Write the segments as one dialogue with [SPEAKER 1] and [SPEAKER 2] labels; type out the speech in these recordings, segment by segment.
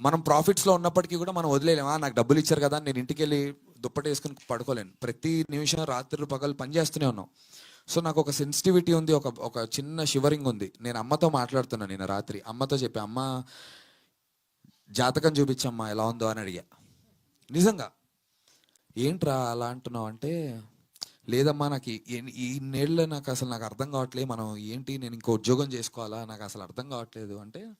[SPEAKER 1] మనం ప్రాఫిట్స్లో ఉన్నప్పటికీ కూడా మనం వదిలేలేమా నాకు డబ్బులు ఇచ్చారు కదా నేను ఇంటికి వెళ్ళి దుప్పటి వేసుకుని పడుకోలేను. ప్రతి నిమిషం రాత్రులు పగలు పనిచేస్తూనే ఉన్నాం. సో నాకు ఒక సెన్సిటివిటీ ఉంది ఒక ఒక చిన్న షివరింగ్ ఉంది. నేను అమ్మతో మాట్లాడుతున్నాను నేను రాత్రి. అమ్మతో చెప్పి అమ్మ జాతకం చూపించమ్మా ఎలా ఉందో అని అడిగా. నిజంగా. ఏంట్రా అలా అంటున్నావు? అంటే లేదమ్మా నాకు ఈ- ఈ నేళ్ళ నాకు అసలు నాకు అర్థం కావట్లేదు. మనం ఏంటి నేను ఇంకో ఉద్యోగం చేసుకోవాలా? నాకు అసలు అర్థం కావట్లేదు. అంటే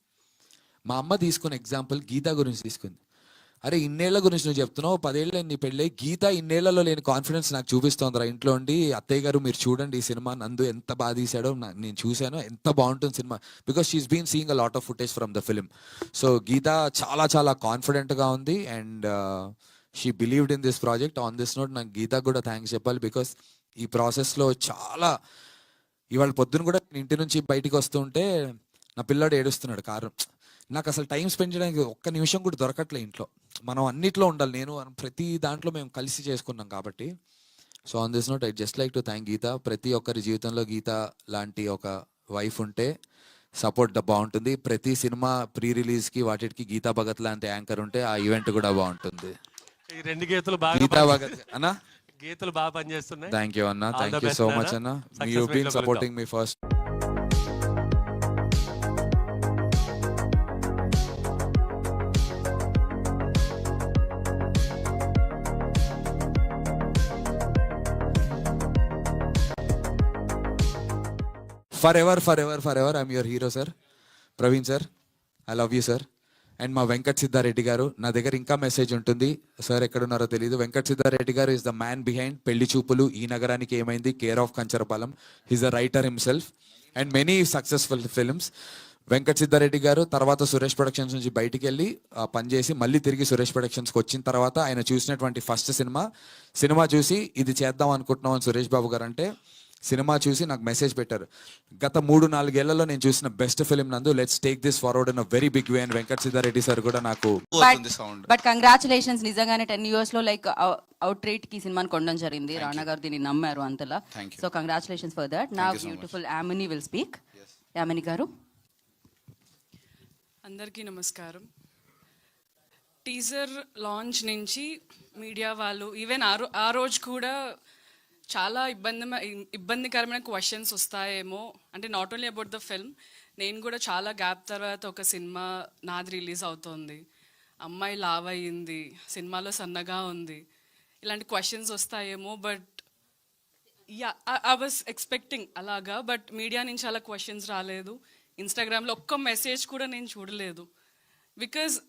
[SPEAKER 1] మా అమ్మ తీసుకున్న ఎగ్జాంపుల్ గీత గురించి తీసుకుంది. అరే ఇన్నేళ్ళ గురించి నువ్వు చెప్తున్నావు పదేళ్ళ నీ పెళ్ళై. గీత ఇన్నేళ్ళలో లేని కాన్ఫిడెన్స్ నాకు చూపిస్తోందిరా. ఇంట్లో ఉండి అత్తయ్య గారు మీరు చూడండి ఈ సినిమా. నందు ఎంత బాగా తీసాడో నేను చూశాను. ఎంత బాగుంటుంది cinema. Because she is been seeing a lot of footage from the film so Geetha చాలా చాలా కాన్ఫిడెంట్గా ఉంది. And she believed in this project on this note నాకు గీత కూడా థ్యాంక్స్ చెప్పాలి. బికాస్ ఈ ప్రాసెస్లో చాలా ఇవాళ పొద్దున కూడా ఇంటి నుంచి బయటికి వస్తుంటే నా పిల్లాడు ఏడుస్తున్నాడు కారు. నాకు అసలు టైం స్పెండ్ చేయడానికి ఒక్క నిమిషం కూడా దొరకట్లే ఇంట్లో. మనం అన్నిట్లో ఉండాలి. నేను ప్రతి దాంట్లో మేము కలిసి చేసుకున్నాం కాబట్టి. So on this note I just like to thank Geetha ప్రతి ఒక్కరి జీవితంలో గీత లాంటి ఒక వైఫ్ ఉంటే సపోర్ట్ బాగుంటుంది. ప్రతి సినిమా ప్రీ రిలీజ్కి వాటికి గీతా భగత్ లాంటి యాంకర్ ఉంటే ఆ ఈవెంట్ కూడా బాగుంటుంది.
[SPEAKER 2] ఈ రెండు గీతలు బాగా
[SPEAKER 1] గీతా భగత్ అన్నా?
[SPEAKER 2] గీతలు బాగా పనిచేస్తున్నాయి.
[SPEAKER 1] థ్యాంక్ యూ అన్న. Thank you so. మచ్ అన్న. You been supporting me first forever forever forever I'm your hero sir Praveen sir I love you sir and మా వెంకట్ సిద్ధారెడ్డి గారు నా దగ్గర ఇంకా మెసేజ్ ఉంటుంది. సార్ ఎక్కడున్నారో తెలియదు వెంకట్ సిద్ధారెడ్డి గారు ఇస్ ద మ్యాన్ బిహైండ్ పెళ్ళి చూపులు ఈ నగరానికి ఏమైంది? Care of Kancharapalem he's a writer himself and many successful films Venkata Siddhareddy గారు తర్వాత సురేష్ ప్రొడక్షన్స్ నుంచి బయటికి వెళ్ళి పనిచేసి మళ్ళీ తిరిగి సురేష్ ప్రొడక్షన్స్కి వచ్చిన తర్వాత ఆయన చూసినటువంటి ఫస్ట్ సినిమా. సినిమా చూసి ఇది చేద్దాం అనుకుంటున్నాం అని సురేష్ బాబు గారు అంటే సినిమా చూసి నాకు మెసేజ్ పెట్టారు. గత మూడు నాలుగేళ్ళలో నేను చూసిన బెస్ట్ ఫిలిం నందు let's take this forward in very big way and Venkat Siddhareddy sir కూడా నాకు
[SPEAKER 3] బట్ బట్ కంగ్రాచులేషన్స్ నిజంగానే టెన్ ఇయర్స్లో లైక్ అవుట్ రేట్కి సినిమాని కొనడం జరిగింది. రాణా గారు దీన్ని నమ్మారు అంతలా. సో కంగ్రాచులేషన్స్ ఫర్ దట్ నా beautiful Yamini will speak Yamini గారు.
[SPEAKER 4] అందరికీ నమస్కారం. టీజర్ లాంచ్ నుంచి మీడియా వాళ్ళు ఈవెన్ ఆ రోజు కూడా చాలా ఇబ్బంది ఇబ్బందికరమైన క్వశ్చన్స్ వస్తాయేమో. అంటే not only about the film నేను కూడా చాలా గ్యాప్ తర్వాత ఒక సినిమా నాది రిలీజ్ అవుతోంది. అమ్మాయి లావ్ అయ్యింది సినిమాలో సన్నగా ఉంది. ఇలాంటి క్వశ్చన్స్ వస్తాయేమో but yeah I was expecting అలాగా బట్ మీడియా నుంచి అలా క్వశ్చన్స్ రాలేదు. ఇన్స్టాగ్రామ్లో ఒక్క మెసేజ్ కూడా నేను చూడలేదు. బికాజ్